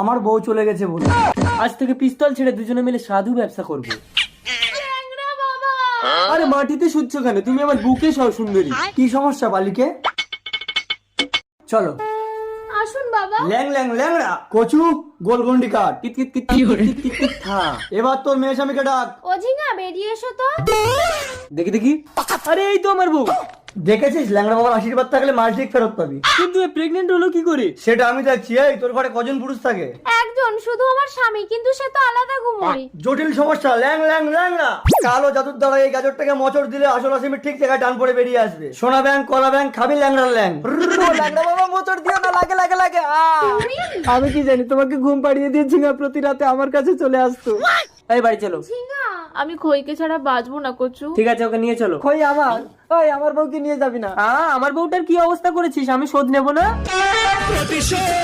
আমার বউ চলে গেছে বলে। আজ থেকে পিস্তল ছেড়ে দুজনে মিলে সাধু ব্যবসা করব। আরে মাটিতে শুচ্ছ কেন? তুমি আমার বুকে সব সুন্দরী। কি সমস্যা বালিকে? চলো। আসুন বাবা। ল্যাং ল্যাং ল্যাংড়া। কচু গোলগন্ডি কাট কিত কিত কিত কিত কিত কিত কিত এবার তোর মেয়ে স্বামীকে ডাক। ও ঝিঙা বেরিয়ে এসো তো। দেখি দেখি। আরে এই তো আমার বউ। দেখেছিস? ল্যাংড়া বাবার আশীর্বাদ থাকলে মাল্টিক ফেরত পাবি। কিন্তু প্রেগনেন্ট হলো কি করে? সেটা আমি দেখছি এই তোর ঘরে কজন পুরুষ থাকে? একজন শুধু আমার স্বামী কিন্তু সে তো আলাদা ঘুমোয়। জটিল সমস্যা ল্যাং ল্যাং ল্যাংড়া কালো জাদুর দ্বারা এই গাজরটাকে মোচড় দিলে আসল আসামি ঠিক জায়গায় টান পড়ে বেরিয়ে আসবে। সোনা ব্যাংক কলা ব্যাংক খাবি ল্যাংড়ার ল্যাং। ল্যাংড়া বাবা মোচড় দিও না লাগে লাগে লাগে আমি কি জানি তোমাকে ঘুম পাড়িয়ে দিয়ে ঝিঙা প্রতি রাতে আমার কাছে চলে আসতো। এই বাড়ি চলো। ঝিঙা? আমি খইকে ছাড়া বাঁচবো না কচু। ঠিক আছে ওকে নিয়ে চলো। খই আমার। ওই আমার বউকে নিয়ে যাবি না। আ, আমার বউটার কি অবস্থা করেছিস? আমি শোধ নেব না? প্রতিশোধ